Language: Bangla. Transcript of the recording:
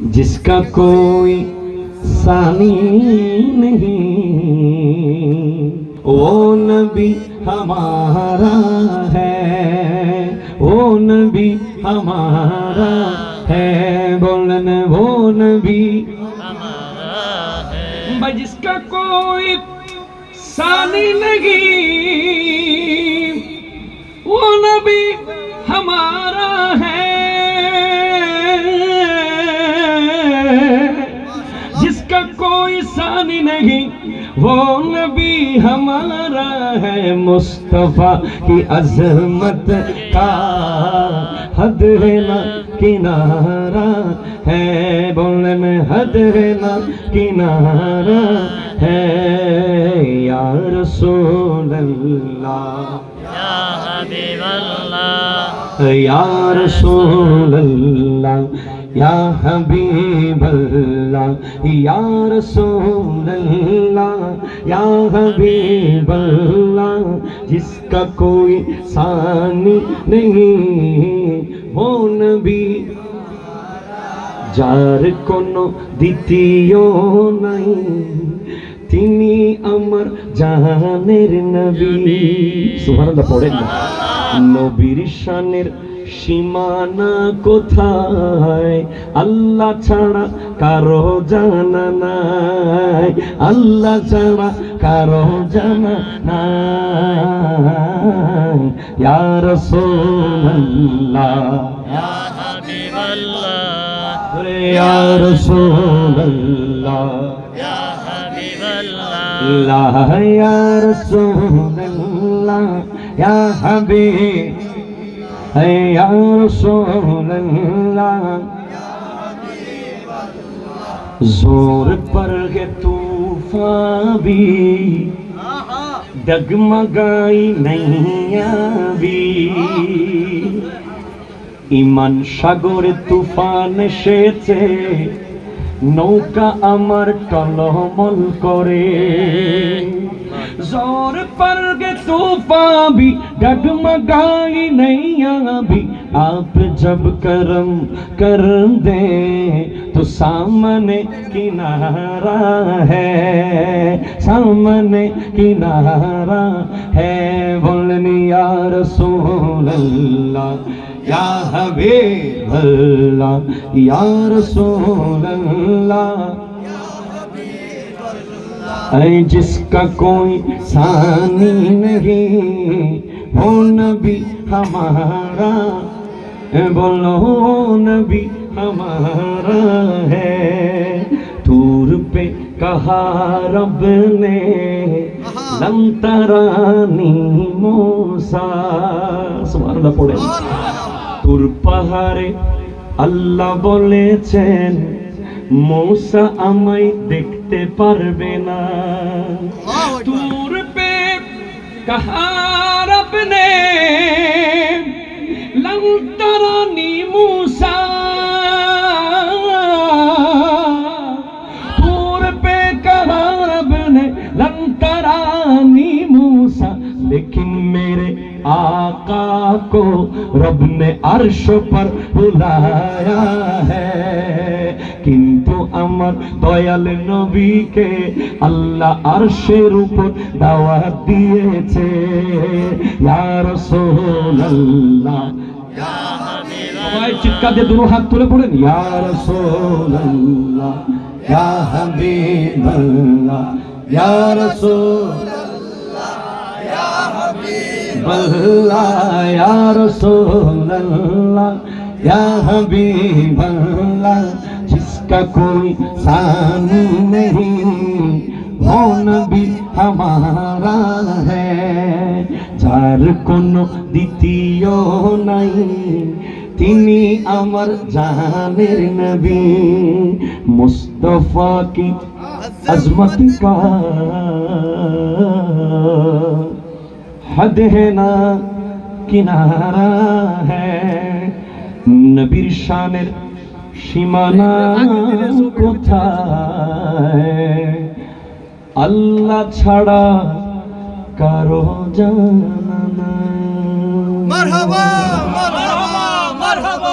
جس کا کوئی ثانی نہیں۔ وہ نبی ہمارا ہے۔ وہ نبی ہمارا ہے۔ بولن وہ نبی جس کا کوئی ثانی نہیں۔ وہ نبی ہمارا ہے۔ جس کا کوئی ثانی نہیں، وہ نبی ہمارا ہے۔ مصطفیٰ کی عظمت کا حد ہے نہ کنارہ ہے۔ بولنے میں حد ہے نہ کنارہ ہے یا رسول اللہ۔ یا یا رسول اللہ، یا حبیب اللہ، یا رسول اللہ، یا حبیب اللہ، جس کا کوئی ثانی نہیں، وہ نبی۔ جار کو نو دیتیوں نہیں۔ তিনি আমার জাহানের নবী। সুবহানাল্লাহ পড়েন না। নবীর শানের সীমানা কোথায়? আল্লাহ ছাড়া কারও জানা নাই। আল্লাহ ছাড়া কারও জানা নাই। ইয়ার হাবিবাল্লাহ। ইয়া রাসূলুল্লাহ। اللہ یا رسول اللہ یا حبیب یا رسول اللہ زور پر ہے طوفان بھی ডগমগাই নৈয়াবি ইমান সাগরে তুফান এসেছে নৌকা امر টলমল করে। زور پر کے طوفاں بھی ڈگمگائی نہیں ابھی آپ جب کرم کر دیں تو سامنے کنارہ ہے سامنے کنارہ ہے بولنی یا رسول اللہ या हबीब अल्लाह या रसूल अल्लाह ऐ जिसका कोई सानी नहीं हो नबी हमारा ऐ बोलो नबी हमारा है तूर पे कहा रब ने लम तरानी मूसा सुभान अल्लाह पढ़े তুর পাহাড়ে আল্লাহ বলেছেন মৌসা আমায় দেখতে পারবে না। তুর পে কাহার আপনে লন্তরানি মূসা। তুর পে কাহার আপনে লন্তরানি মূসা। লেকিন মেরে আ को रब ने अर्श पर बुलाया है কিন্তু আমার দয়াল নবীকে আল্লাহ আরশের উপর দাওয়াত দিয়েছে ইয়া রাসূলুল্লাহ সবাই চিৎকার দিয়ে দুটো হাত তুলে পড়েন ইয়া রাসূলুল্লাহ ইয়া হাবিবাল্লাহ ইয়া রাসূলুল্লাহ ইয়া হাবিবাল্লাহ ইয়া রাসূলুল্লাহ ইয়া হাবিবাল্লাহ जिसका कोई सानी नहीं वो नबी हमारा है যার কোনো দ্বিতীয় নাই তিনি আমার জাহানের নবী মুস্তফা কি अजमत का হদ হে না কিনারা হ্যাঁ নবীর শানের সীমানা কোথায় আল্লাহ ছাড়া কারও জানা মারহাবা মারহাবা মারহাবা